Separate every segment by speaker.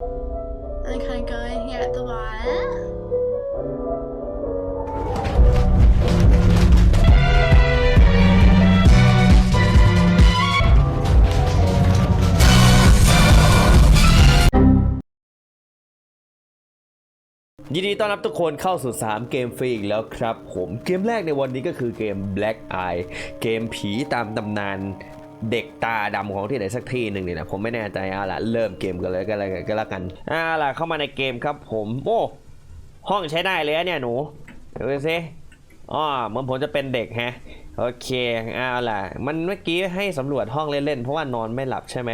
Speaker 1: And kind of go in here at the wire.
Speaker 2: ยินดีต้อนรับทุกคนเข้าสู่ 3 เกมฟรีอีกแล้วครับผมเกมแรกในวันนี้ก็คือเกม Black Eye เกมผีตามตำนาน เด็กตาดำของที่ไหนสักที่หนึ่งนี่นะผมไม่แน่ใจเอาละเริ่มเกมกันเลยก็แล้วก็แล้วกันเอาละเข้ามาในเกมครับผมโอ้ห้องใช้ได้เลยเนี่ยหนูดูสิอ๋อเหมือนผมจะเป็นเด็กแฮะโอเคเอาล่ะ มันเมื่อกี้ให้สำรวจห้องเล่นๆ เพราะว่านอนไม่หลับใช่ไหม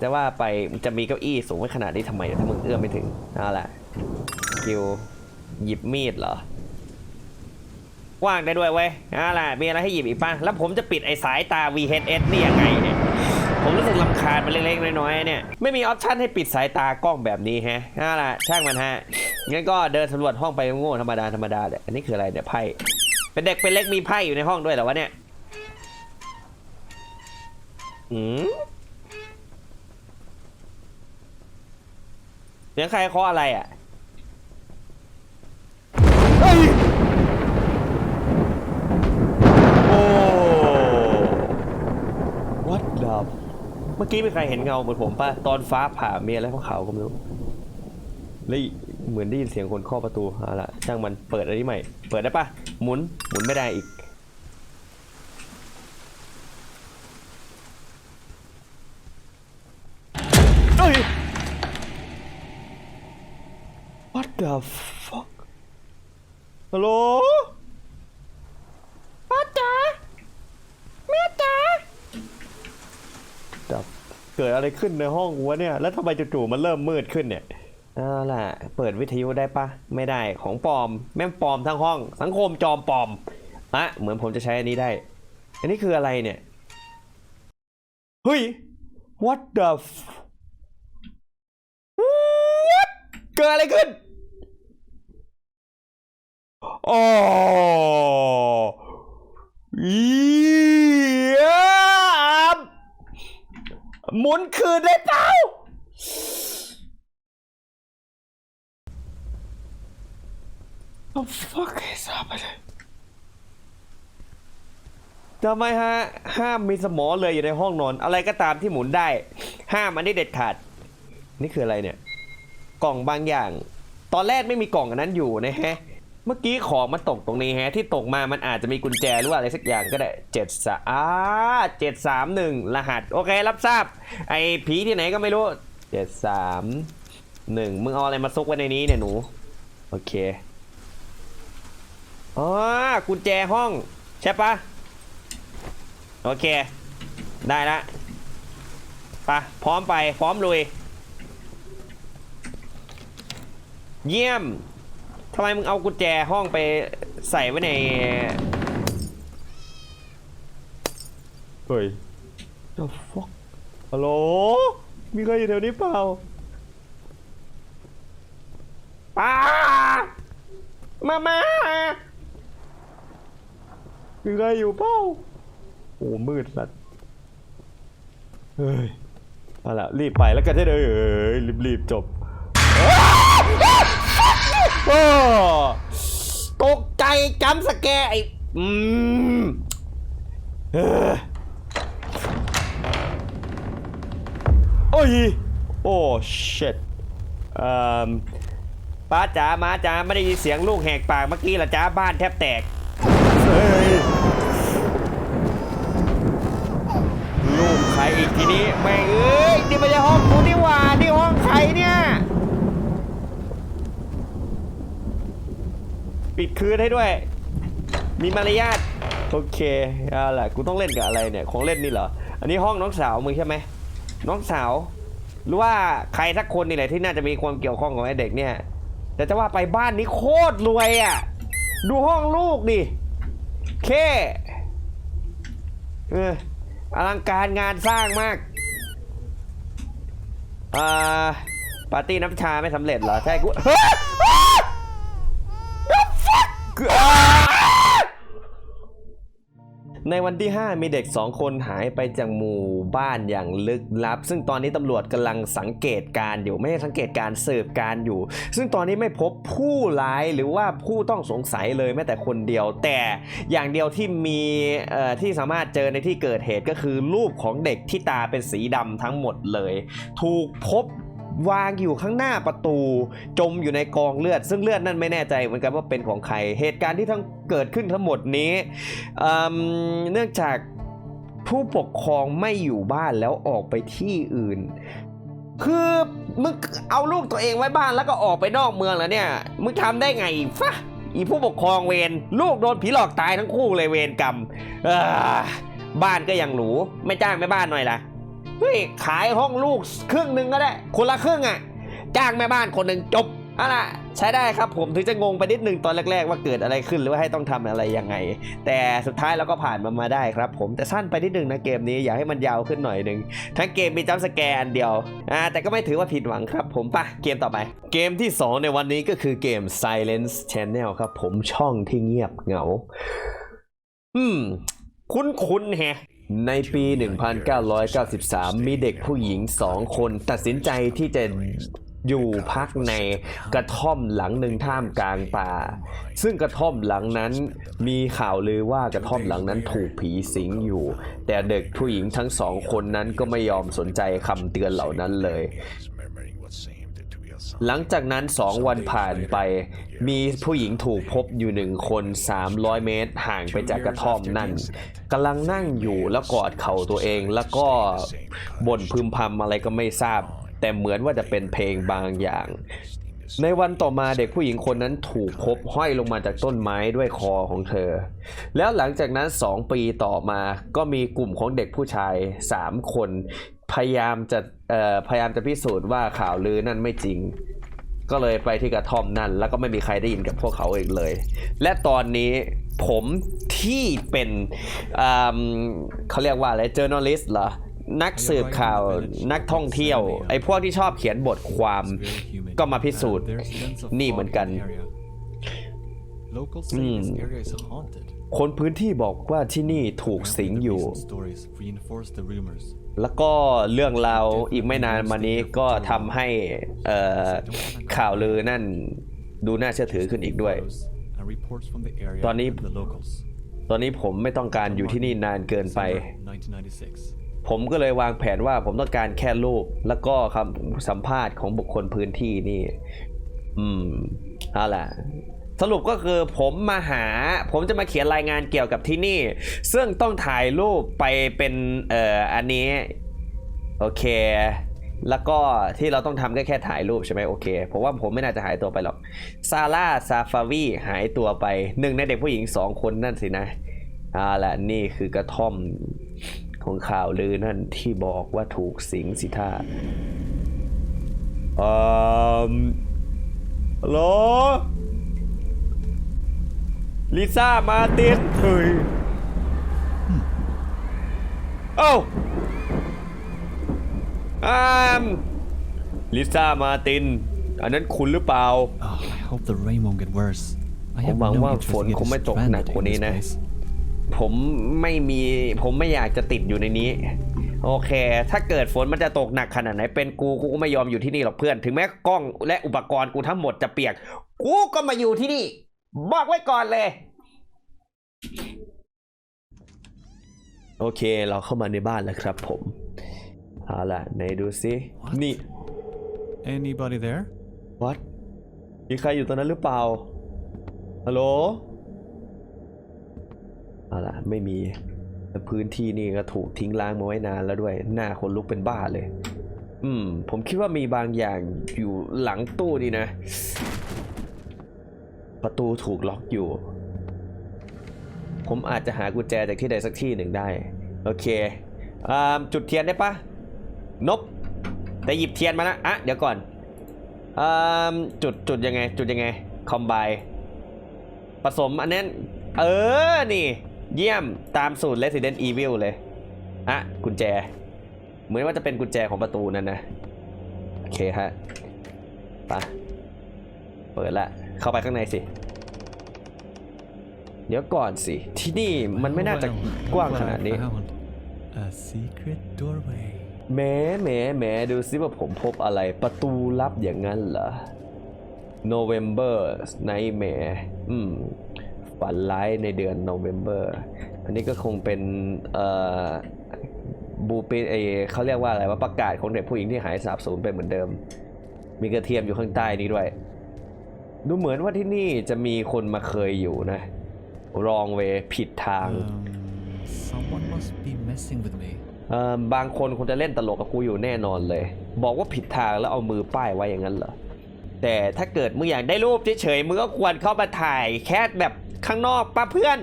Speaker 2: แต่ว่าไปจะมีเก้าอี้สูงไว้ขนาดนี้ทำไมถ้ามึงเอื้อมไม่ถึงเอาล่ะคิวหยิบมีดเหรอ ว่างได้ด้วยเว้ยอะไรมีอะไรให้หยิบอีกป่ะ แล้วผมจะปิดไอ้สายตา VHS นี่ยังไงเนี่ย ผมรู้สึกลำคาญมันเล็กๆ น้อยๆ เนี่ย ไม่มีออปชั่นให้ปิดสายตากล้องแบบนี้ฮะเอาล่ะ ช่างมันฮะ งั้นก็เดินสำรวจห้องไปโง่ธรรมดาธรรมดาเนี่ยอันนี้คืออะไรเนี่ยไพ่ เป็นเด็กเป็นเล็กมีไพ่อยู่ในห้องด้วยเหรอวะเนี่ย อืมเสียงใครเคาะอะไรอะ เฮ้ย โอ้ what the เมื่อกี้มีใครเห็นเงาเหมือนผมป่ะ ตอนฟ้าผ่าเมียอะไรขาวๆก็ไม่รู้แล้วเหมือนได้ยินเสียงคนเคาะประตูเอาละช่างมันเปิดอะไรใหม่ เปิดได้ปะหมุนหมุนไม่ได้อีกเอ้ย What the fuck ฮัลโหลป้าจ๋าแม่จ๋าดับ เกิดอะไรขึ้นในห้องวะเนี่ย แล้วทำไมจู่ๆมันเริ่มมืดขึ้นเนี่ยเอาล่ะ เปิดวิทยุได้ปะไม่ได้ของปลอม แม่งปลอมทั้งห้อง สังคมจอมปลอมอะเหมือนผมจะใช้อันนี้ได้ อันนี้คืออะไรเนี่ย เฮ้ย what the f what เกิดอะไรขึ้นโอ้เยี่ยม หมุนคืนได้เปล่า The fuck is happening ทำไมฮะ ห้ามมีสมอเลยอยู่ในห้องนอน อะไรก็ตามที่หมุนได้ ห้ามอันนี้เด็ดขาด นี่คืออะไรเนี่ย กล่องบางอย่าง ตอนแรกไม่มีกล่องอันนั้นอยู่นะฮะ มื่อกี้ของมันตกตรงนี้ฮะที่ตกมามันอาจจะมีกุญแจหรือว่าอะไรสักอย่างก็ได้เจ็ดสาเจ็ดสามหนึ่งรหัส โอเครับทราบ ไอ้ผีที่ไหนก็ไม่รู้เจ็ดสามหนึ่งมึงเอาอะไรมาซุกไว้ในนี้เนี่ยหนู โอเคอ๋อกุญแจห้อง ใช่ปะโอเค ได้ละไปะพร้อมไปพร้อมลุย เยี่ยม ทำไมมึงเอากุญแจห้องไปใส่ไว้ใน เฮ้ย The fuck ฮัลโหล มีใครอยู่แถวนี้เปล่าป้ามามามีใครอยู่เปล่าโอ้มืดสัตว์เฮ้ยเอาล่ะรีบไปแล้วกันได้เลยเอ้ยรีบๆจบ โอ้ตกใจจำสแกไออืมเออโอ้ย โอ้ shit เอ่อป้าจ๋ามาจ๋าไม่ได้ยินเสียงลูกแหกปากเมื่อกี้เหรอจ้าบ้านแทบแตก เฮ้ย ลูกใครอีกทีนี้แม่งเอ้ย นี่ไม่ใช่ห้องกูนี่หว่า นี่ห้องใครเนี่ย ปิดคืนให้ด้วย มีมารยาทโอเคเอาล่ะกูต้องเล่นกับอะไรเนี่ยของเล่นนี่เหรออันนี้ห้องน้องสาวมึงใช่ไหมน้องสาว หรือว่าใครสักคนนี่แหละที่น่าจะมีความเกี่ยวข้องกับไอ้เด็กเนี่ย แต่จะว่าไปบ้านนี้โคตรรวยอะดูห้องลูกดิเคเอออลังการงานสร้างมากอ่าปาร์ตี้น้ำชาไม่สำเร็จเหรอใช่กู The fuck อ่า ในวันที่ 5 มีเด็ก 2 คนหายไปจากหมู่บ้านอย่างลึกลับ ซึ่งตอนนี้ตำรวจกำลังสังเกตการอยู่ไม่ใช่สังเกตการสืบการอยู่ ซึ่งตอนนี้ไม่พบผู้ร้ายหรือว่าผู้ต้องสงสัยเลยแม้แต่คนเดียว แต่อย่างเดียวที่มีเอ่อที่สามารถเจอในที่เกิดเหตุก็คือรูปของเด็กที่ตาเป็นสีดำทั้งหมดเลย ถูกพบ วางอยู่ข้างหน้าประตู จมอยู่ในกองเลือด ซึ่งเลือดนั่นไม่แน่ใจเหมือนกันว่าเป็นของใคร เหตุการณ์ที่ทั้งเกิดขึ้นทั้งหมดนี้เนื่องจากผู้ปกครองไม่อยู่บ้านแล้วออกไปที่อื่น คือมึงเอาลูกตัวเองไว้บ้านแล้วก็ออกไปนอกเมืองแล้วเนี่ย มึงทำได้ไงฟะอีผู้ปกครองเวรลูกโดนผีหลอกตายทั้งคู่เลยเวรกรรมบ้านก็ยังหรูไม่จ้างแม่บ้านหน่อยล่ะ เฮ้ยขายห้องลูกครึ่งหนึ่งก็ได้ คนละครึ่งอะ จ้างแม่บ้านคนหนึ่งจบอะล่ะใช้ได้ครับผมถึงจะงงไปนิดนึงตอนแรก ๆ ว่าเกิดอะไรขึ้นหรือว่าให้ต้องทำอะไรยังไง แต่สุดท้ายเราก็ผ่านมันมาได้ครับ ผมแต่สั้นไปนิดนึงนะเกมนี้อยากให้มันยาวขึ้นหน่อยหนึ่งทั้งเกมมีจัมสแกนเดียวอ่าแต่ก็ไม่ถือว่าผิดหวังครับ ผมปะเกมต่อไป เกมที่ 2 ในวันนี้ก็คือเกม Silence Channel ครับผมช่องที่เงียบเหงา อืม คุ้นๆแฮะ ในปี 1993 มีเด็กผู้หญิงสองคนตัดสินใจที่จะอยู่พักในกระท่อมหลังหนึ่งท่ามกลางป่า ซึ่งกระท่อมหลังนั้นมีข่าวลือว่ากระท่อมหลังนั้นถูกผีสิงอยู่ แต่เด็กผู้หญิงทั้งสองคนนั้นก็ไม่ยอมสนใจคำเตือนเหล่านั้นเลย
Speaker 3: remembering what seemed to be a sign.
Speaker 2: หลังจากนั้น 2 วันผ่านไป มีผู้หญิงถูกพบอยู่หนึ่งคน 300 เมตรห่างไปจากกระท่อมนั่นกำลังนั่งอยู่แล้วกอดเข่าตัวเองแล้วก็บ่นพึมพำอะไรก็ไม่ทราบ แต่เหมือนว่าจะเป็นเพลงบางอย่าง ในวันต่อมาเด็กผู้หญิงคนนั้นถูกพบห้อยลงมาจากต้นไม้ด้วยคอของเธอ แล้วหลังจากนั้น 2 ปีต่อมาก็มีกลุ่มของเด็กผู้ชาย 3 คน พยายามจะเอ่อพยายามจะพิสูจน์ว่าข่าวลือนั่นไม่จริง ก็เลยไปที่กระท่อมนั่น แล้วก็ไม่มีใครได้ยินกับพวกเขาอีกเลย และตอนนี้ผมที่เป็นอืมเขาเรียกว่าอะไร journalist เหรอนักสืบข่าวนักท่องเที่ยว ไอ้พวกที่ชอบเขียนบทความก็มาพิสูจน์นี่เหมือนกัน
Speaker 4: Locals
Speaker 2: Hmm.
Speaker 4: say this area is haunted.
Speaker 2: คนพื้นที่บอกว่าที่นี่ถูกสิงอยู่
Speaker 4: Recent stories reinforce the rumors.
Speaker 2: แล้วก็เรื่องราวอีกไม่นานมานี้ก็ทำให้เอ่อข่าวลือนั่นดูน่าเชื่อถือขึ้นอีกด้วย
Speaker 4: And reports from the area
Speaker 2: ตอนนี้
Speaker 4: and the locals.
Speaker 2: ตอนนี้ผมไม่ต้องการอยู่ที่นี่นานเกินไป
Speaker 4: December 1996.
Speaker 2: ผมก็เลยวางแผนว่าผมต้องการแค่รูป แล้วก็คำสัมภาษณ์ของบุคคลพื้นที่นี่ อืมเอาล่ะ สรุปก็คือผมมาหา ผมจะมาเขียนรายงานเกี่ยวกับที่นี่ ซึ่งต้องถ่ายรูปไปเป็นเอ่ออันนี้ โอเค แล้วก็ที่เราต้องทำก็แค่ถ่ายรูปใช่ไหมโอเคผมว่าผมไม่น่าจะหายตัวไปหรอกซาร่าซาฟาวีหายตัวไปหนึ่งในเด็กผู้หญิงสองคนนั่นสินะเอาละนี่คือกระท่อมของข่าวลือนั่นที่บอกว่าถูกสิงสิท่าอืมฮัลโห ลลิซ่ามาร์ตินเฮ้ยเอ้าอามลิซ่ามาติน อันนั้นคุณหรือเปล่า
Speaker 4: Oh, I hope the rain won't get worse. I
Speaker 2: ผม
Speaker 4: have
Speaker 2: หวัง
Speaker 4: no
Speaker 2: ว่า
Speaker 4: interest
Speaker 2: ฝน
Speaker 4: in
Speaker 2: คง
Speaker 4: getting
Speaker 2: ไม่ตกหนัก
Speaker 4: stranded
Speaker 2: กว่า
Speaker 4: in
Speaker 2: นี้
Speaker 4: this
Speaker 2: นะ
Speaker 4: place.
Speaker 2: ผมไม่มีผมไม่อยากจะติดอยู่ในนี้ โอเค ถ้าเกิดฝนมันจะตกหนักขนาดไหนเป็นกูกูก็ไม่ยอมอยู่ที่นี่หรอกเพื่อน ถึงแม้กล้องและอุปกรณ์กูทั้งหมดจะเปียก กูก็มาอยู่ที่นี่ บอกไว้ก่อนเลย โอเคเราเข้ามาในบ้านแล้วครับผมเอาล่ะไหนดูซิ
Speaker 4: What?
Speaker 2: นี่
Speaker 4: Anybody there?
Speaker 2: วัดมีใครอยู่ตรงนั้นหรือเปล่าฮัลโหลเอาล่ะไม่มีแต่พื้นที่นี่ก็ถูกทิ้งร้างมาไว้นานแล้วด้วย หน้าคนลุกเป็นบ้าเลย อืม ผมคิดว่ามีบางอย่างอยู่หลังตู้นี่นะ ประตูถูกล็อกอยู่ ผมอาจจะหากุญแจจากที่ใดสักที่หนึ่งได้ โอเคอจุดเทียนได้ปะนบแต่หยิบเทียนมานะอะเดี๋ยวก่อนอจุดจุดยังไง จุดยังไง คอมไบผสมอันนั้นเออ นี่ เยี่ยมตามสูตร Resident Evil เลย อะ กุญแจ เหมือนว่าจะเป็นกุญแจของประตูนั่นนะ โอเคฮะไปะเปิดละ เข้าไปข้างในสิ เดี๋ยวก่อนสิ ที่นี่มันไม่น่าจะ
Speaker 4: Well,
Speaker 2: กว้าง
Speaker 4: what
Speaker 2: ขนาด
Speaker 4: I
Speaker 2: นี้
Speaker 4: found. A secret doorway.
Speaker 2: แหมแหมแหมดูซิว่าผมพบอะไรประตูลับอย่างนั้นเหรอ November Nightmare อืมฝันร้ายในเดือน November อันนี้ก็คงเป็นเอ่อบูปินเอเขาเรียกว่าอะไรว่าประกาศของเด็กผู้หญิงที่หายสาบสูญไปเหมือนเดิม มีกระเทียมอยู่ข้างใต้นี้ด้วย ดูเหมือนว่าที่นี่จะมีคนมาเคยอยู่นะ รองเวผิดทาง
Speaker 4: Um, someone must be messing with me.
Speaker 2: เอ่อบางคนคงจะเล่นตลกกับกูอยู่แน่นอนเลย บอกว่าผิดทางแล้วเอามือป้ายไว้อย่างนั้นเหรอ แต่ถ้าเกิดมึงอยากได้รูปเฉยๆมึงก็ควรเข้ามาถ่ายแค่แบบข้างนอกป้าเพื่อน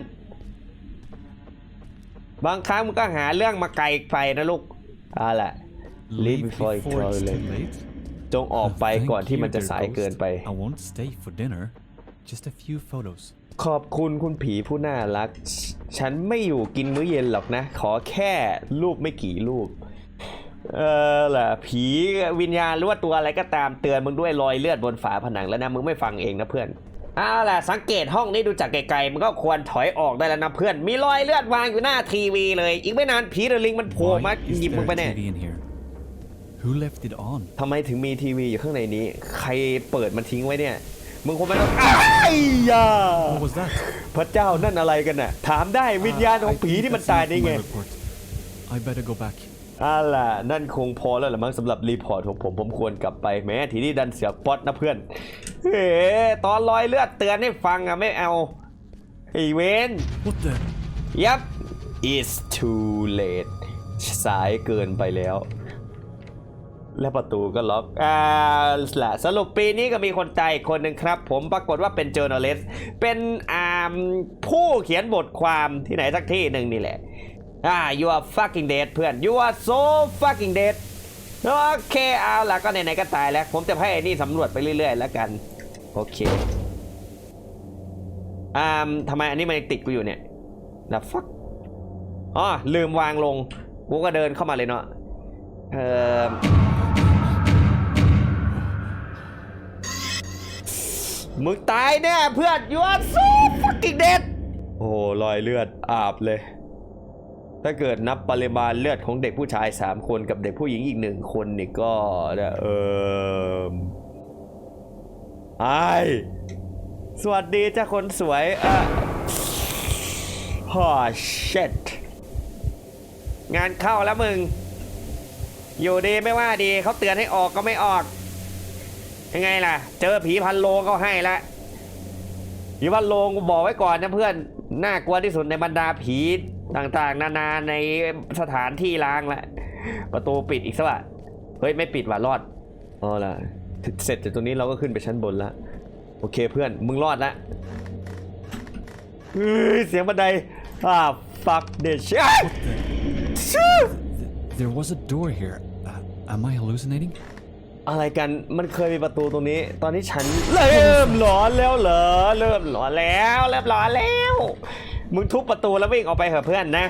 Speaker 2: บางครั้งมึงก็หาเรื่องมาไกลไปนะลูกเอาล่ะ Leave before it's too late จงออกไป
Speaker 4: Thank
Speaker 2: ก่อนที่มัน
Speaker 4: you,
Speaker 2: จะ
Speaker 4: dear
Speaker 2: สายเกิน
Speaker 4: ghost.
Speaker 2: ไป
Speaker 4: I won't stay for dinner. Just a few photos.
Speaker 2: ขอบคุณคุณผีผู้น่ารัก ฉันไม่อยู่กินมื้อเย็นหรอกนะ ขอแค่รูปไม่กี่รูป เออล่ะ ผีวิญญาณหรือว่าตัวอะไรก็ตามเตือนมึงด้วยรอยเลือดบนฝาผนังแล้วนะ มึงไม่ฟังเองนะเพื่อนเอาล่ะ สังเกตห้องนี้ดูจากไกลๆมึงก็ควรถอยออกได้แล้วนะเพื่อน มีรอยเลือดวางอยู่หน้าทีวีเลย อีกไม่นานผีเดอะลิงมันโผล่มา
Speaker 4: Why is
Speaker 2: หยิบมึง
Speaker 4: there
Speaker 2: ไป
Speaker 4: a
Speaker 2: แน่
Speaker 4: TV in here? Who left it on?
Speaker 2: ทำไมถึงมีทีวีอยู่ข้างในนี้ ใครเปิดมันทิ้งไว้เนี่ย มึงคงไม่ต้องอ้ายยา
Speaker 4: What was that?
Speaker 2: พระเจ้านั่นอะไรกันน่ะ ถามได้วิญญาณของ
Speaker 4: I
Speaker 2: ผี
Speaker 4: think
Speaker 2: ที่มัน
Speaker 4: that's
Speaker 2: ตาย
Speaker 4: enough
Speaker 2: ได้
Speaker 4: for
Speaker 2: ไง
Speaker 4: my report. I better go back.
Speaker 2: อ่าล่ะ นั่นคงพอแล้วละมั้งสำหรับรีพอร์ตของผมผมควรกลับไปแม้ทีนี้ดันเสียป๊อตนะเพื่อนเฮ้ตอนรอยเลือดเตือนให้ฟังอะไม่เอาไอเวน
Speaker 4: What the?
Speaker 2: ยับ it's too late สายเกินไปแล้ว และประตูก็ล็อกอ่าล่ะสรุปปีนี้ก็มีคนตายอีกคนหนึ่งครับ ผมปรากฏว่าเป็น journalist เป็นอ่าผู้เขียนบทความที่ไหนสักที่หนึ่งนี่แหละอ่า you are fucking dead เพื่อน you are so fucking dead โอเคเอาล่ะก็ไหนๆก็ตายแล้ว ผมจะให้ไอ้นี่สำรวจไปเรื่อยๆแล้วกัน โอเคอ่าทำไมอันนี้มันติดกูอยู่เนี่ยนะฟักอ๋อลืมวางลงกูก็เดินเข้ามาเลยเนาะ เอ่อมึงตายแน่เพื่อน you are so fucking dead โอ้โหรอยเลือดอาบเลย ถ้าเกิดนับปริมาณเลือดของเด็กผู้ชาย 3 คนกับเด็กผู้หญิงอีกหนึ่งคนนี่ก็เนี่ยเออไอสวัสดีจ้าคนสวยอะฮ่อเช็ดงานเข้าแล้วมึง อยู่ดีไม่ว่าดีเขาเตือนให้ออกก็ไม่ออก ยังไงล่ะ เจอผีพันโลก็ให้ละผีพันโลกูบอกไว้ก่อนนะเพื่อนน่ากลัวที่สุดในบรรดาผีต่างๆ นานาในสถานที่ล้างละประตูปิดอีกสวะเฮ้ยไม่ปิดว่ะรอดอ๋อล่ะเสร็จจากตรงนี้เราก็ขึ้นไปชั้นบนละโอเคเพื่อนมึงรอดละเสียงบันไดอ่า fuck this shit
Speaker 4: there was a door here. Uh, am I hallucinating?
Speaker 2: อะไรกันมันเคยมีประตูตรงนี้ ตอนนี้ฉันเริ่มหลอนแล้วเหรอเริ่มหลอนแล้วเริ่มหลอนแล้ว มึงทุบประตูแล้ววิ่งออกไปเถอะเพื่อนนะ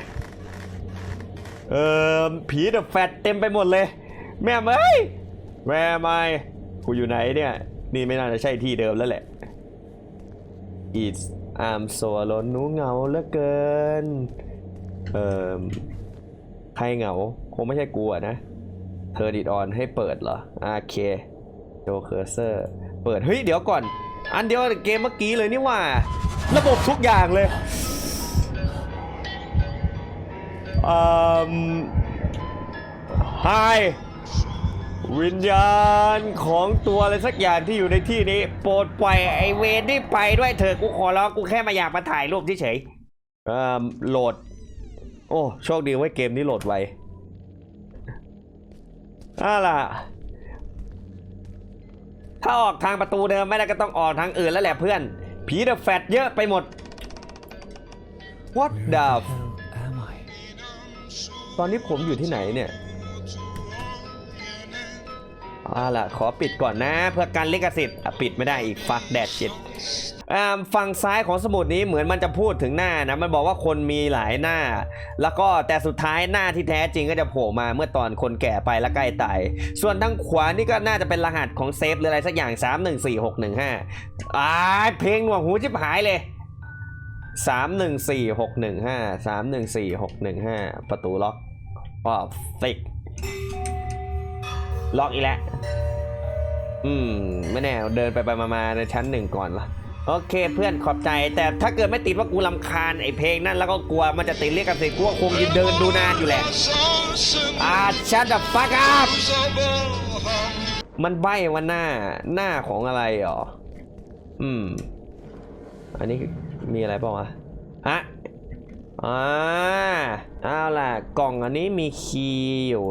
Speaker 2: เออผีเดอะแฟตเต็มไปหมดเลย แม่เอ้ยแม่ไม่กูอยู่ไหนเนี่ย นี่ไม่น่าจะใช่ที่เดิมแล้วแหละ It's I'm so alone หนูเหงาเหลือเกินเอ่อใครเหงา คงไม่ใช่กูอะนะ เธอดิดออนให้เปิดเหรอโอเคโชว์เคอร์เซอร์เปิด เฮ้ย เดี๋ยวก่อน อันเดียวกับเกมเมื่อกี้เลยนี่ว่า ระบบทุกอย่างเลยอืมไฮวิญญาณของตัวอะไรสักอย่างที่อยู่ในที่นี้ โปรดปล่อยไอเวนนี่ไปด้วยเถอะกูขอร้องกูแค่มาอยากมาถ่ายรูปเฉยๆเอ่อโหลด โอ้ โชคดีว้ยเกมนี้โหลดไว อาล่ะ ถ้าออกทางประตูเดิมไม่ได้ก็ต้องออกทางอื่นแล้วแหละเพื่อน ผีเดอะแฟตเยอะไปหมด What
Speaker 4: Where
Speaker 2: the
Speaker 4: the
Speaker 2: f-
Speaker 4: hell am I?
Speaker 2: ตอนนี้ผมอยู่ที่ไหนเนี่ยเอาล่ะ ขอปิดก่อนนะ เพื่อการลิขสิทธิ์อะปิดไม่ได้อีกฟักแดดจิต ฝั่งซ้ายของสมุดนี้เหมือนมันจะพูดถึงหน้านะมันบอกว่าคนมีหลายหน้า แล้วก็แต่สุดท้ายหน้าที่แท้จริงก็จะโผล่มาเมื่อตอนคนแก่ไปและใกล้ตายส่วนทางขวานี่ก็น่าจะเป็นรหัสของเซฟหรืออะไรสักอย่าง 314615อ่าเพลงหนวกหูชิบหายเลยสามหนึ่งสี่หกหนึ่งห้าสามหนึ่งสี่หกหนึ่งห้าประตูล็อกก็ฟิกล็อกอีกแล้ว อืม ไม่แน่ เดินไปไปมา ๆ ในชั้นหนึ่งก่อนละ โอเคเพื่อนขอบใจ แต่ถ้าเกิดไม่ติดว่ากูลำคาญไอเพลงนั่นแล้วก็กลัวมันจะติดเรียกกันเสียกูคงยืนเดินดูนานอยู่แหละอ่าชัดดับฟักอัพมันใบว่าหน้าหน้าของอะไรหรอ อืม อันนี้มีอะไรเปล่าวะฮะ อ่าเอาล่ะ กล่องอันนี้มีคีย์อยู่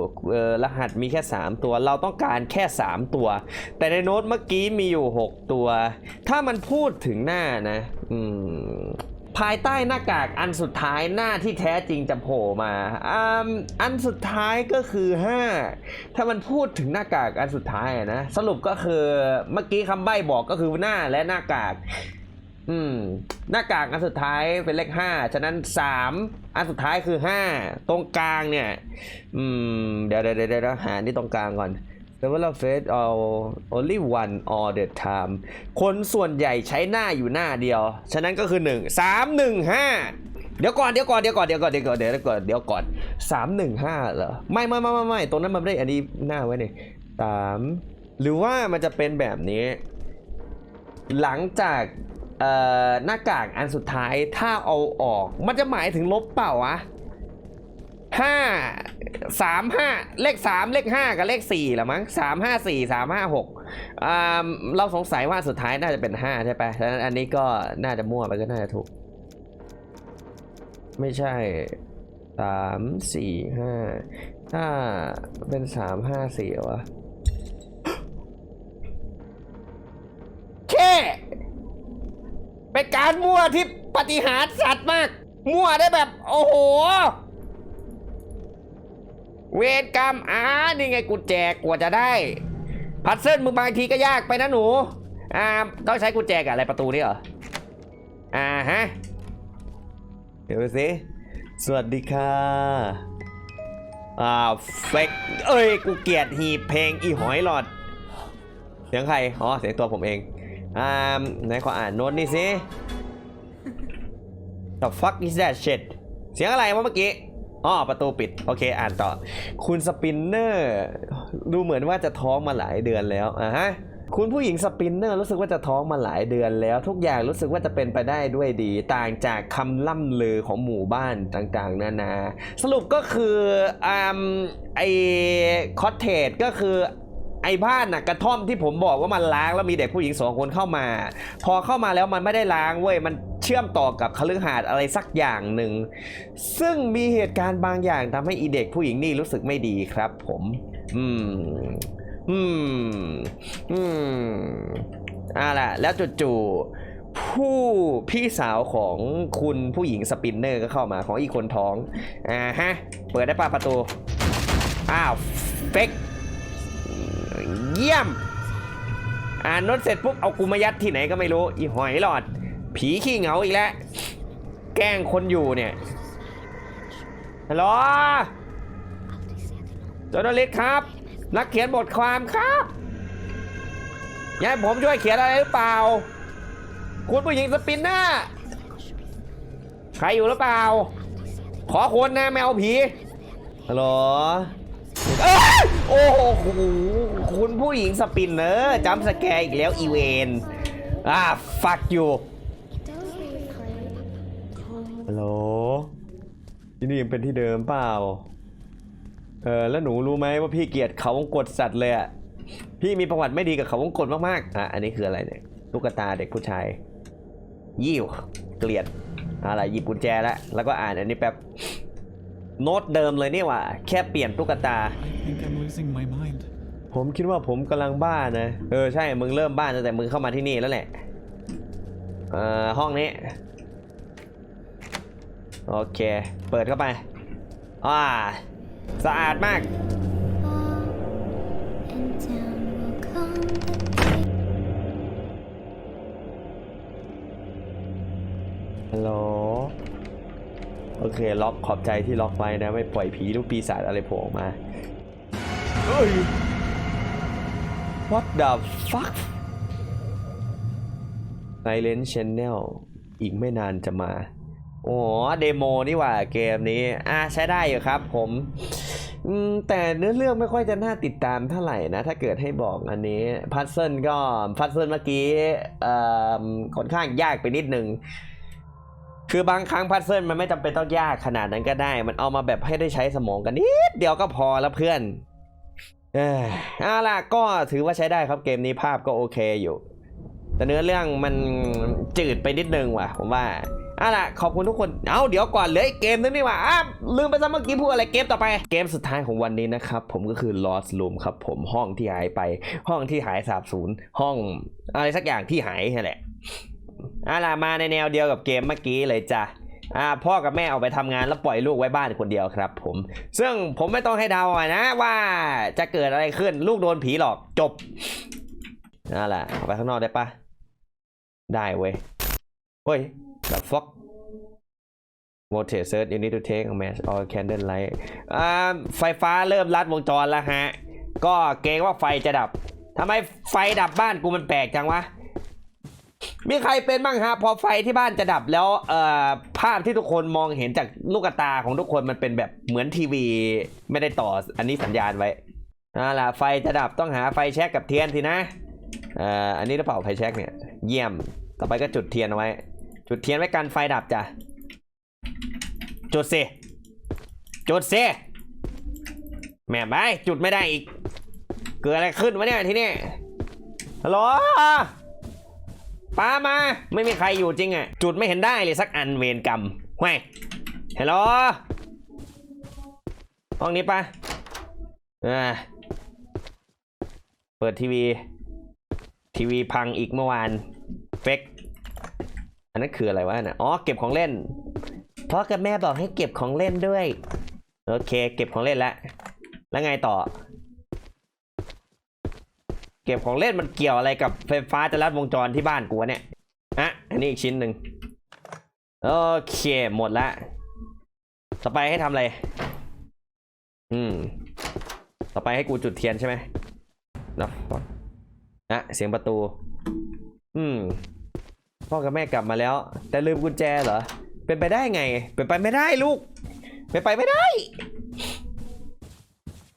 Speaker 2: รหัสมีแค่ 3 ตัว เราต้องการแค่ 3 ตัว แต่ในโน้ตเมื่อกี้มีอยู่ 6 ตัว ถ้ามันพูดถึงหน้านะอืมภายใต้หน้ากากอันสุดท้ายหน้าที่แท้จริงจะโผล่มาอ่าอันสุดท้ายก็คือ 5 ถ้ามันพูดถึงหน้ากากอันสุดท้ายนะ สรุปก็คือเมื่อกี้คำใบ้บอกก็คือหน้าและหน้ากาก อืมหน้ากากอันสุดท้ายเป็นเลขห้าฉะนั้นสามอันสุดท้ายคือห้าตรงกลางเนี่ย อืม เดี๋ยวเดี๋ยวเดี๋ยวหาที่ตรงกลางก่อน Develop face all only one all the time คนส่วนใหญ่ใช้หน้าอยู่หน้าเดียว ฉะนั้นก็คือ1 3 1 5เดี๋ยวก่อนเดี๋ยวก่อนเดี๋ยวก่อนเดี๋ยวก่อนเดี๋ยวก่อนเดี๋ยวก่อนเดี๋ยวก่อน3 1 5เหรอไม่ไม่ไม่ไม่ไม่ตรงนั้นมันไม่ได้อันนี้หน้าไว้นี่สามหรือว่ามันจะเป็นแบบนี้ หลังจาก หน้ากากอันสุดท้ายถ้าเอาออก มันจะหมายถึงลบเปล่าวะห้าสามห้าเลขสามเลขห้ากับเลขสี่ละมั้งสามห้าสี่สามห้าหกเราสงสัยว่าสุดท้ายน่าจะเป็นห้าใช่ปะฉะนั้นอันนี้ก็น่าจะมั่วไปก็น่าจะถูก ไม่ใช่สามสี่ห้าถ้าเป็นสามห้าสี่วะ เป็นการมั่วที่ปฏิหารสัตว์มาก มั่วได้แบบ โอ้โห เวรกรรมอ่านี่ไงกุญแจกว่าจะได้ พัซเซิลมึงบางทีก็ยากไปนะหนู อ่า ต้องใช้กุญแจกับอะไรประตูนี่เหรอ อ่าฮะ เดี๋ยวดูสิ สวัสดีค่ะ อ่าเฟกเอ้ย กูเกลียดหีบเพลงอีหอยหลอด เสียงใคร อ๋อ เสียงตัวผมเอง อ่าไหนขออ่านโน้ตนี่สิ The fuck is that shit เสียงอะไรวะเมื่อกี้อ๋อประตูปิด โอเค อ่านต่อ คุณสปินเนอร์ ดูเหมือนว่าจะท้องมาหลายเดือนแล้วอะฮะคุณผู้หญิงสปินเนอร์รู้สึกว่าจะท้องมาหลายเดือนแล้ว ทุกอย่างรู้สึกว่าจะเป็นไปได้ด้วยดี ต่างจากคำล่ำลือของหมู่บ้านต่างๆนานาสรุปก็คืออ่าไอคอตเทจก็คือ ไอ้บ้านน่ะกระท่อมที่ผมบอกว่ามันล้างแล้วมีเด็กผู้หญิงสองคนเข้ามา พอเข้ามาแล้วมันไม่ได้ล้างเว้ยมันเชื่อมต่อกับคฤหาสน์อะไรสักอย่างหนึ่ง ซึ่งมีเหตุการณ์บางอย่างทำให้อีเด็กผู้หญิงนี่รู้สึกไม่ดีครับ ผม อืม อืม อืมอ่าล่ะ แล้วจู่ๆผู้พี่สาวของคุณผู้หญิงสปินเนอร์ก็เข้ามาของอีกคนท้องอ่าฮะ เปิดได้ป่ะประตู อ้าวเฟก เยี่ยม อ่านโน้ตเสร็จปุ๊บเอากูมายัดที่ไหนก็ไม่รู้ อีหอยหลอด ผีขี้เหงาอีกแล้ว แกล้งคนอยู่เนี่ยฮัลโหลจอร์นลิสครับ นักเขียนบทความครับยากให้ผมช่วยเขียนอะไรหรือเปล่า คุณผู้หญิงสปินเนอร์ใครอยู่หรือเปล่า ขอคนนะแมวผีฮัลโหล เอ้ยโอ้โหคุณผู้หญิงสปินเนอร์จำสแกร์อีกแล้วอีเวนอ่าฟักอยู่ฮัลโหลที่นี่ยังเป็นที่เดิมเปล่า เออแล้วหนูรู้ไหมว่าพี่เกลียดเขาวงกดสัตว์เลยอะ พี่มีประวัติไม่ดีกับเขาวงกดมากๆ อะ อันนี้คืออะไรเนี่ยตุ๊กตาเด็กผู้ชายยิ่วเกลียดอะไรหยิบกุญแจแล้วแล้วก็อ่านอันนี้แป๊บ โน้ตเดิมเลยนี่หว่า แค่เปลี่ยนตุ๊กตา
Speaker 4: I think I'm losing my mind.
Speaker 2: ผมคิดว่าผมกำลังบ้านะ เออใช่ มึงเริ่มบ้าตั้งแต่มึงเข้ามาที่นี่แล้วแหละ เอ่อ ห้องนี้ โอเค เปิดเข้าไป อ่า สะอาดมาก
Speaker 1: and down will come the
Speaker 2: ฮัลโหล โอเค ล็อกขอบใจที่ล็อกไว้นะ ไม่ปล่อยผีลูกปีศาจอะไรโผล่ออกมาเฮ้ย What the fuck Silent Channel อีกไม่นานจะมาโอ้เดโมนี่หว่าเกมนี้ อะใช้ได้อยู่ครับผมอืมแต่เนื้อเรื่องไม่ค่อยจะน่าติดตามเท่าไหร่นะ ถ้าเกิดให้บอกอันนี้พัซเซิลก็พัซเซิลเมื่อกี้เอ่อค่อนข้างยากไปนิดนึง คือบางครั้งพัซเซิลมันไม่จำเป็นต้องยากขนาดนั้นก็ได้ มันเอามาแบบให้ได้ใช้สมองกันนิดเดียวก็พอแล้วเพื่อนเอ้ยเอาล่ะก็ถือว่าใช้ได้ครับเกมนี้ภาพก็โอเคอยู่ แต่เนื้อเรื่องมันจืดไปนิดนึงว่ะ ผมว่าเอาล่ะขอบคุณทุกคน เอาเดี๋ยวก่อนเหลยเกมนึงนี่ว่าอ้าลืมไปซะเมื่อกี้พูดอะไรเกมต่อไป เกมสุดท้ายของวันนี้นะครับ ผมก็คือ Lost Room ครับ ผมห้องที่หายไป ห้องที่หายสาบสูญห้องอะไรสักอย่างที่หายนั่นแหละ เอาล่ะมาในแนวเดียวกับเกมเมื่อกี้เลยจ้ะอ่าพ่อกับแม่ออกไปทำงานแล้วปล่อยลูกไว้บ้านคนเดียวครับ ผม ซึ่งผมไม่ต้องให้เดาอะนะว่าจะเกิดอะไรขึ้นลูกโดนผีหลอกจบนั่นแหละออกไปข้างนอกได้ปะได้เว้ยเฮ้ย the fuck voltage search you need to take a match or candle light อ่าไฟฟ้าเริ่มลัดวงจรแล้วฮะ ก็เกรงว่าไฟจะดับทำไมไฟดับบ้านกูมันแปลกจังวะ มีใครเป็นบ้างฮะพอไฟที่บ้านจะดับแล้วเอ่อภาพที่ทุกคนมองเห็นจากลูกตาของทุกคนมันเป็นแบบเหมือนทีวี ไม่ได้ต่ออันนี้สัญญาณไว้นั่นแหละไฟจะดับต้องหาไฟแช็กกับเทียนสินะเอ่ออันนี้หรือเปล่าไฟแช็กเนี่ย เยี่ยม ต่อไปก็จุดเทียนเอาไว้ จุดเทียนไว้กันไฟดับจ้ะจุดสิจุดสิแม่ไปจุดไม่ได้อีก เกิดอะไรขึ้นวะเนี่ยที่นี่ฮัลโหล ปามา ไม่มีใครอยู่จริงอะ จุดไม่เห็นได้เลยสักอันเวรกรรมห้วยฮัลโหลห้องนี้ปะอ่าเปิดทีวี ทีวีพังอีกเมื่อวานเฟกอันนั้นคืออะไรวะน่ะอ๋อเก็บของเล่นพ่อกับแม่บอกให้เก็บของเล่นด้วย โอเค เก็บของเล่นแล้วแล้วไงต่อ เก็บของเล่นมันเกี่ยวอะไรกับไฟฟ้าจะลัดวงจรที่บ้านกูเนี่ยอะอันนี้อีกชิ้นหนึ่งโอเคหมดละต่อไปให้ทำอะไร อืม ต่อไปให้กูจุดเทียนใช่ไหมนะนะเสียงประตู อืม พ่อกับแม่กลับมาแล้ว แต่ลืมกุญแจเหรอ เป็นไปได้ไง เป็นไปไม่ได้ลูก เป็นไปไม่ได้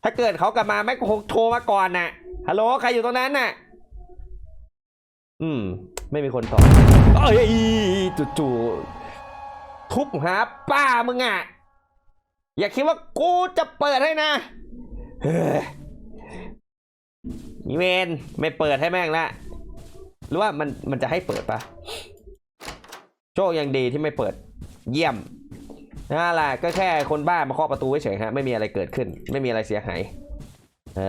Speaker 2: ถ้าเกิดเขากลับมาแม่คงโทรมาก่อนน่ะ ฮัลโหลใครอยู่ตรงนั้นน่ะ อืม ไม่มีคนตอบเอ้ยจู่ๆทุบหาป้ามึงอะ อย่าคิดว่ากูจะเปิดให้นะเฮ้ยอีเวนไม่เปิดให้แม่งละหรือว่ามันมันจะให้เปิดปะโชคยังดีที่ไม่เปิด เยี่ยมนั่นแหละก็แค่คนบ้ามาเคาะประตูเฉยฮะ ไม่มีอะไรเกิดขึ้น ไม่มีอะไรเสียหาย เอ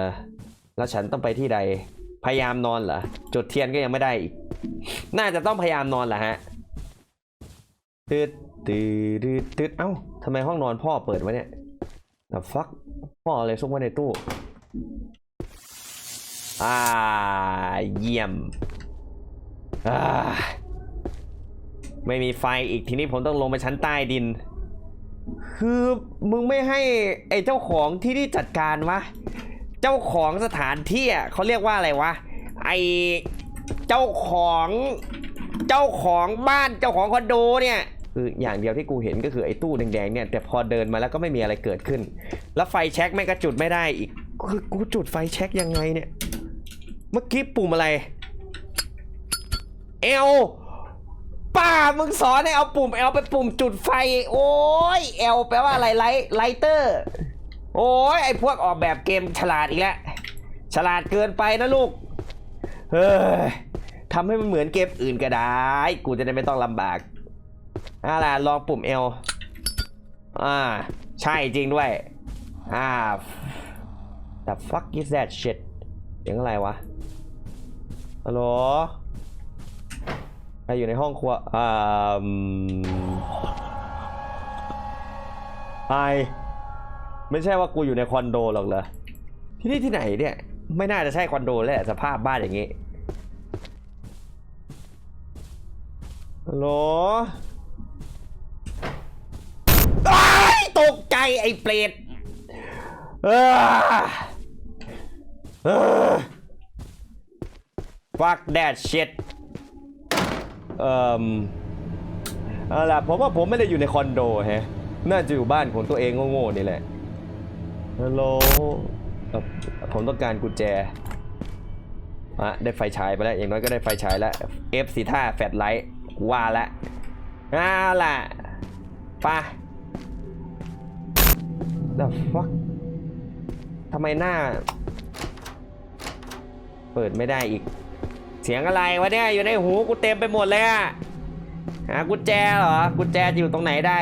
Speaker 2: อ แล้วฉันต้องไปที่ใด พยายามนอนเหรอ จุดเทียนก็ยังไม่ได้อีก น่าจะต้องพยายามนอนแหละฮะตืดตืดตืดตืดเอ้าทำไมห้องนอนพ่อเปิดวะเนี่ย the fuck พ่ออะไรซุกไว้ในตู้ อ่า เยี่ยม อ่า ไม่มีไฟอีกทีนี้ผมต้องลงไปชั้นใต้ดิน คือมึงไม่ให้ไอ้เจ้าของที่นี่จัดการวะ เจ้าของสถานที่อะเขาเรียกว่าอะไรวะ ไอเจ้าของเจ้าของบ้านเจ้าของคอนโดเนี่ยคืออย่างเดียวที่กูเห็นก็คือไอ้ตู้แดงๆเนี่ยแต่พอเดินมาแล้วก็ไม่มีอะไรเกิดขึ้น แล้วไฟแช็กแม่งก็จุดไม่ได้อีกคือกูจุดไฟแช็กยังไงเนี่ย เมื่อกี้ปุ่มอะไร เอลป้ามึงสอนให้เอาปุ่มเอลไปปุ่มจุดไฟ โอ้ยเอลแปลว่าอะไรไลท์ไลเตอร์ โอ้ยไอพวกออกแบบเกมฉลาดอีกแล้ว ฉลาดเกินไปนะลูก เฮ้ยทำให้มันเหมือนเกมอื่นก็ได้ กูจะได้ไม่ต้องลำบากอ่าล่ะลองปุ่มเอลอ่า ใช่จริงด้วย อ่า the fuck is that shit เสียงอะไรวะฮัลโหลใครอยู่ในห้องครัวอ่าไอ ไม่ใช่ว่ากูอยู่ในคอนโดหรอกเหรอที่นี่ที่ไหนเนี่ย ไม่น่าจะใช่คอนโดแหละสภาพบ้านอย่างงี้ฮัลโหลอ้ายตกใจไอ้เปรตเออเออ fuck that shit เอ่อเอาล่ะผมว่าผมไม่ได้อยู่ในคอนโดแฮะ น่าจะอยู่บ้านของตัวเองโง่ๆนี่แหละ ฮัลโหลเอ่อผมต้องการกุญแจอะได้ไฟฉายไปแล้ว อย่างน้อยก็ได้ไฟฉายแล้ว F สีท่าแฟลชไลท์ว่าแล้วเอาล่ะไป The fuck ทำไมหน้า เปิดไม่ได้อีก เสียงอะไรวะเนี่ย อยู่ในหูกูเต็มไปหมดเลยอะหากุญแจเหรอ กุญแจจะอยู่ตรงไหนได้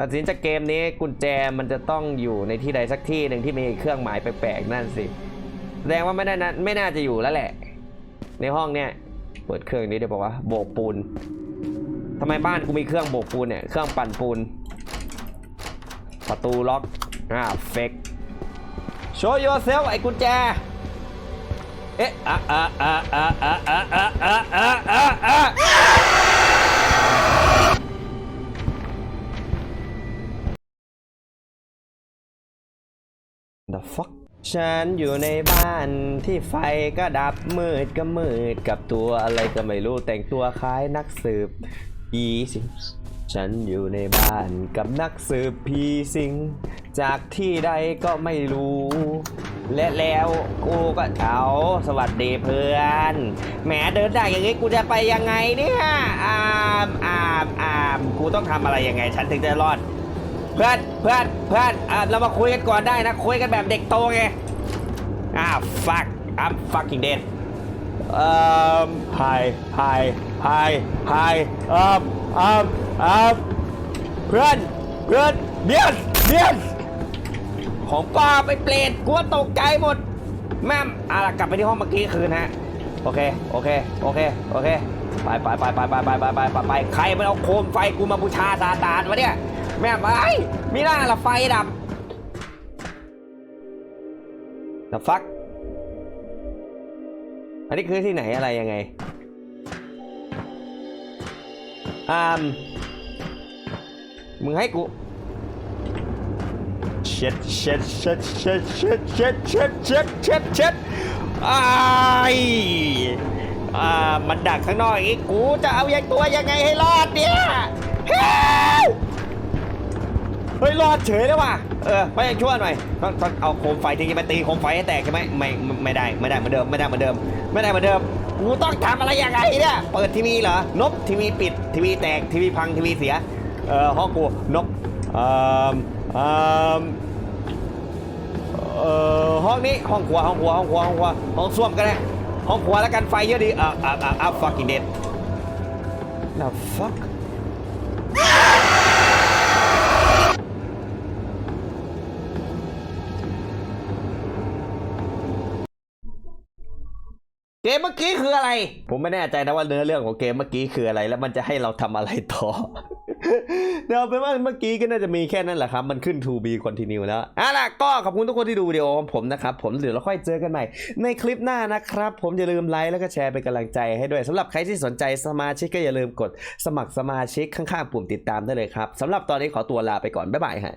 Speaker 2: ตัดสินจากเกมนี้กุญแจมันจะต้องอยู่ในที่ใดสักที่หนึ่งที่มีเครื่องหมายแปลกๆนั่นสิแสดงว่าไม่น่านะไม่น่าจะอยู่แล้วแหละ ในห้องเนี่ยเปิดเครื่องนี้ได้บอกว่าโบกปูนทำไมบ้านกูมีเครื่องโบกปูนเนี่ยเครื่องปั่นปูน ประตูล็อกอ่าเฟก show yourself ไอ้กุญแจเอ๊ะอะอะอะอะอะอะอะอะอะ The fuck ฉันอยู่ในบ้านที่ไฟก็ดับมืดก็มืดกับตัวอะไรก็ไม่รู้แต่งตัวคล้ายนักสืบผีสิงฉันอยู่ในบ้านกับนักสืบผีสิง จากที่ใดก็ไม่รู้ และแล้วกูก็เอาสวัสดีเพื่อนแหมเดินได้อย่างงี้กูจะไปยังไงเนี่ยอามอามอามกูต้องทำอะไรยังไง ฉันถึงจะรอด เพื่อนเพื่อนเพื่อนอะเรามาคุยกันก่อนได้นะ คุยกันแบบเด็กโตไงอ้าว fuck I'm fucking dead เอ่อ hi hi hi hi เอ่อเอ่อเอ่อเพื่อนเพื่อนเบียนเบียนของป้าไปเปลดกลัวตกใจหมด แม่มอะกลับไปที่ห้องเมื่อกี้คืนฮะโอเคโอเคโอเคโอเคไปไปไปไปไปไปไปไปไปไปใครมันเอาโคมไฟกูมาบูชาซาตานวะเนี่ย แม่ไปมีหน้าละไฟดับ The fuck อันนี้คือที่ไหนอะไรยังไงอ่ามมึงให้กูเช็ดเช็ดเช็ดเช็ดเช็ดเช็ดเช็ดเช็ดเช็ดเช็ดไอ้ายอ่ามันดักข้างนอกอย่างงี้กูจะเอายังตัวยังไงให้รอดเนี่ย เฮ้ยรอดเฉยเลยว่ะ เออไม่ช่วยหน่อยต้องต้องเอาโคมไฟทิ้งไปตีโคมไฟให้แตกใช่ไหมไม่ไม่ไม่ได้ไม่ได้เหมือนเดิมไม่ได้เหมือนเดิม ไม่ได้เหมือนเดิมกูต้องทำอะไรยังไงเนี่ยเปิดทีวีเหรอนบทีวีปิดทีวีแตกทีวีพังทีวีเสียเออห้องกูนบเอ่อเอ่อเอ่อห้องนี้ห้องครัวห้องครัวห้องครัวห้องครัวห้องส้วมก็ได้ห้องครัวแล้วกันไฟเยอะดีอ่าอ่าอ่าอ่า fucking dead the fuck เกมเมื่อกี้คืออะไร ผมไม่แน่ใจนะว่าเนื้อเรื่องของเกมเมื่อกี้คืออะไร แล้วมันจะให้เราทำอะไรต่อ เดี๋ยวเอาเป็นว่าเมื่อกี้ก็น่าจะมีแค่นั้นแหละครับ มันขึ้น to be continue แล้วเอาล่ะก็ขอบคุณทุกคนที่ดูวิดีโอของผมนะครับ ผมเดี๋ยวเราค่อยเจอกันใหม่ ในคลิปหน้านะครับ ผมอย่าลืมไลค์แล้วก็แชร์เป็นกำลังใจให้ด้วยสำหรับใครที่สนใจสมาชิกก็อย่าลืมกดสมัครสมาชิกข้างๆปุ่มติดตามได้เลยครับสำหรับตอนนี้ขอตัวลาไปก่อนบ๊ายบายฮะ